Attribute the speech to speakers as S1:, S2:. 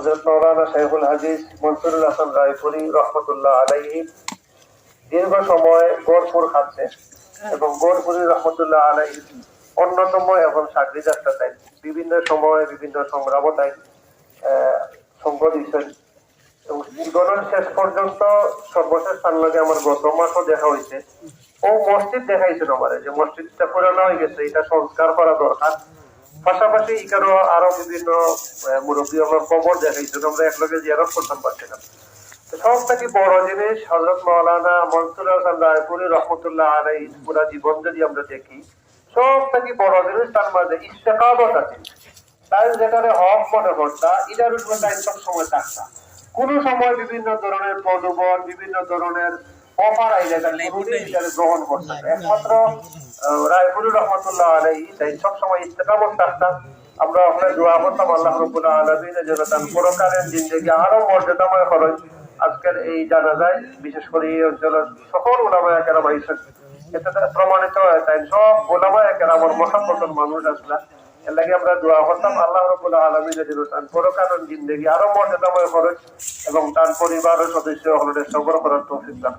S1: হজরত মৌলানা শেখুল হাদিস মনসুরুল হাসান রায়পুরি রহমতুল্লাহ আলাইহি দীর্ঘ সময় গোরপুর খাচ্ছে এবং গোরপুরি রহমতুল্লাহ আলাইহি অন্যতম এবং চাকরি যাত্রাতায় বিভিন্ন সময়ে বিভিন্ন সংগ্রামতায় সঙ্গ দিচ্ছেন এবং জীবনের শেষ পর্যন্ত সর্বশেষ স্থান লাগে আমার গত মাসও দেখা হয়েছে। ও মসজিদ দেখাইছিল আমার যে মসজিদটা পুরানো হয়ে গেছে, এটা সংস্কার করা দরকার। পাশাপাশি এখানেও আরও বিভিন্ন মুরব্বী আমার কবর দেখাইছিল আমরা একলগে জিয়ারত করতাম পারছিলাম সব থেকে বড় জিনিস হজরত মৌলানা মনসুর রায়পুরি রহমতুল্লাহ আলাই পুরা জীবন যদি আমরা দেখি সব থেকে বড় জিনিস তার মাঝে ইস্তেকাবত আছে। তাই যেখানে হক মনে করতা এটার উপরে তাই সব সময় থাকতা কোন সময় বিভিন্ন ধরনের প্রলোভন, বিভিন্ন ধরনের অফার আইলে তার কোনোদিন এটাকে গ্রহণ করতে হবে। একমাত্র আহ, রায়পুরি রহমতুল্লাহ আলাই তাই সব সময় ইস্তেকাবত আমরা ওখানে দোয়া করতাম আল্লাহ রবুল্লাহ আলমিনের জন্য তার পরকালের জিন্দগি আরও মর্যাদাময় খরচ আজকের এই জানাজায় বিশেষ করে এই অঞ্চলের সকল ওলামায় কেরাম আইসেন। এতে প্রমাণিত হয় তাই সব ওলামায় কেরামর মহাপতন মানুষ আসলা আল্লাহ রবুল্লাহ আলমী যদি তার জিন্দগি, আরও মর্যাদাময় খরচ এবং তার পরিবারের সদস্য হলদের সবর করার তৌফিক দান